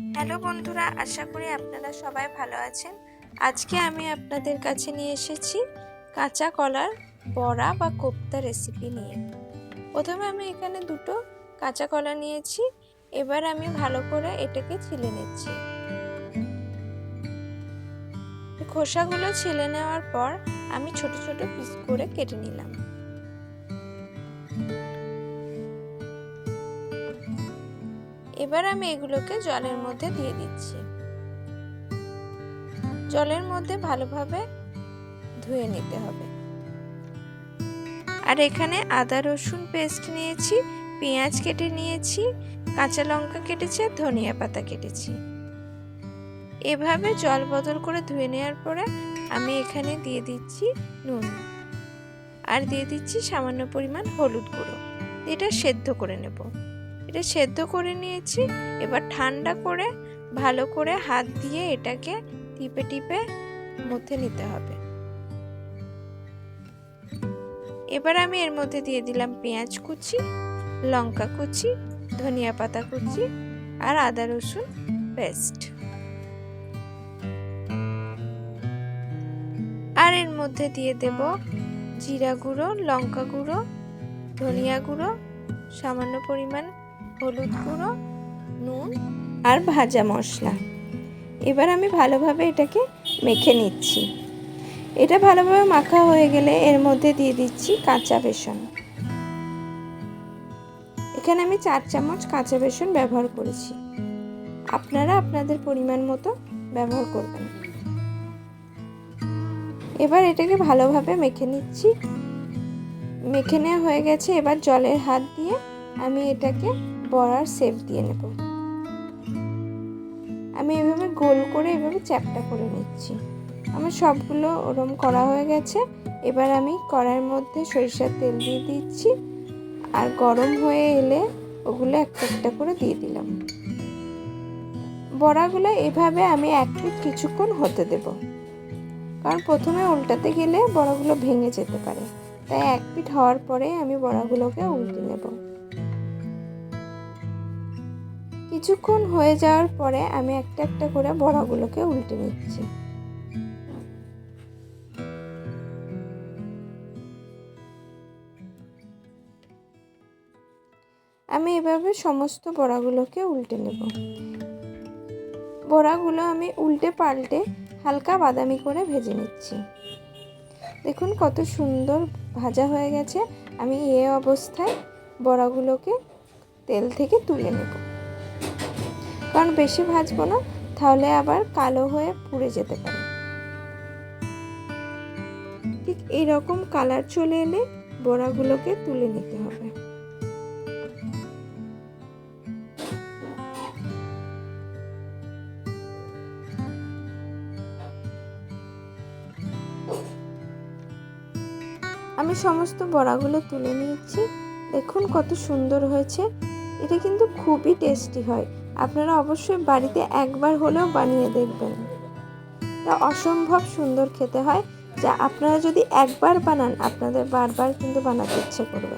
Hello বন্ধুরা, আশা করি আপনারা সবাই ভালো আছেন। আজকে আমি আপনাদের কাছে নিয়ে এসেছি কাঁচা কলার বড়া বা কোপ্তা রেসিপি নিয়ে। প্রথমে আমি এখানে দুটো কাঁচা কলা নিয়েছি, এবার আমি ভালো করে এটাকে ছিলে নিচ্ছি। খোসাগুলো ছিলে নেওয়ার পর আমি ছোট ছোট পিস করে কেটে নিলাম। এবার আমি এগুলোকে জলের মধ্যে দিয়ে দিচ্ছি। জলের মধ্যে ভালোভাবে ধুয়ে নিতে হবে। আর এখানে আদা, রসুন পেস্ট নিয়েছি, পেঁয়াজ কেটে নিয়েছি, কাঁচা লঙ্কা কেটেছি আর ধনিয়া পাতা কেটেছি। এভাবে জল বদল করে ধুয়ে নেওয়ার পরে আমি এখানে দিয়ে দিচ্ছি নুন। আর দিয়ে দিচ্ছি সামান্য পরিমাণ হলুদ গুঁড়ো। এটা সেদ্ধ করে নেব। এটা সেদ্ধ করে নিয়েছি। এবার ঠান্ডা করে ভালো করে হাত দিয়ে এটাকে টিপে টিপে মধ্যে নিতে হবে। এবার আমি এর মধ্যে দিয়ে দিলাম পেঁয়াজ কুচি, লঙ্কা কুচি, ধনিয়া পাতা কুচি আর আদা রসুন পেস্ট। আর এর মধ্যে দিয়ে দেব জিরা গুঁড়ো, লঙ্কা গুঁড়ো, ধনিয়া গুঁড়ো, সামান্য পরিমাণ হলুদ গুঁড়ো, নুন আর ভাজা মশলা। এবার আমি ভালোভাবে এটাকে মেখে নিচ্ছি। এটা ভালোভাবে মাখা হয়ে গেলে এর মধ্যে দিয়ে দিচ্ছি কাঁচা বেসন। এখানে আমি চার চামচ কাঁচা বেসন ব্যবহার করেছি। আপনারা আপনাদের পরিমাণ মতো ব্যবহার করবেন। এবার এটাকে ভালোভাবে মেখে নিচ্ছি। মেখে নেওয়া হয়ে গেছে। এবার জলের হাত দিয়ে আমি এটাকে বড়ার শেপ দিয়ে নেব। আমি এভাবে গোল করে এভাবে চ্যাপটা করে নিচ্ছি। আমার সবগুলো ওরম করা হয়ে গেছে। এবার আমি কড়াইয়ের মধ্যে সরিষার তেল দিয়ে দিচ্ছি। আর গরম হয়ে এলে ওগুলো একটা একটা করে দিয়ে দিলাম। বড়াগুলো এভাবে আমি এক পিট কিছুক্ষণ হতে দেব। কারণ প্রথমে উল্টাতে গেলে বড়াগুলো ভেঙে যেতে পারে। তাই এক পিট হওয়ার পরে আমি বড়াগুলোকে উল্টে নেব। কিছুক্ষণ হয়ে যাওয়ার পরে আমি একটা একটা করে বড়াগুলোকে উল্টে নিচ্ছি। আমি এভাবে সমস্ত বড়াগুলোকে উল্টে নেব। বড়াগুলো আমি উল্টে পাল্টে হালকা বাদামি করে ভেজে নিচ্ছি। দেখুন কত সুন্দর ভাজা হয়ে গেছে। আমি এ অবস্থায় বড়াগুলোকে তেল থেকে তুলে নেব। কারণ বেশি ভাজবো না, তাহলে আবার কালো হয়ে পুড়ে যেতে পারে। ঠিক এইরকম কালার চলে এলে বড়াগুলোকে তুলে নিতে হবে। আমি সমস্ত বড়াগুলো তুলে নিয়েছি। দেখুন কত সুন্দর হয়েছে। এটা কিন্তু খুবই টেস্টি হয়। আপনারা অবশ্যই বাড়িতে একবার হলেও বানিয়ে দেখবেন। এটা অসম্ভব সুন্দর খেতে হয়, যা আপনারা যদি একবার বানান, আপনাদের বারবার কিন্তু বানাতে ইচ্ছে করবে।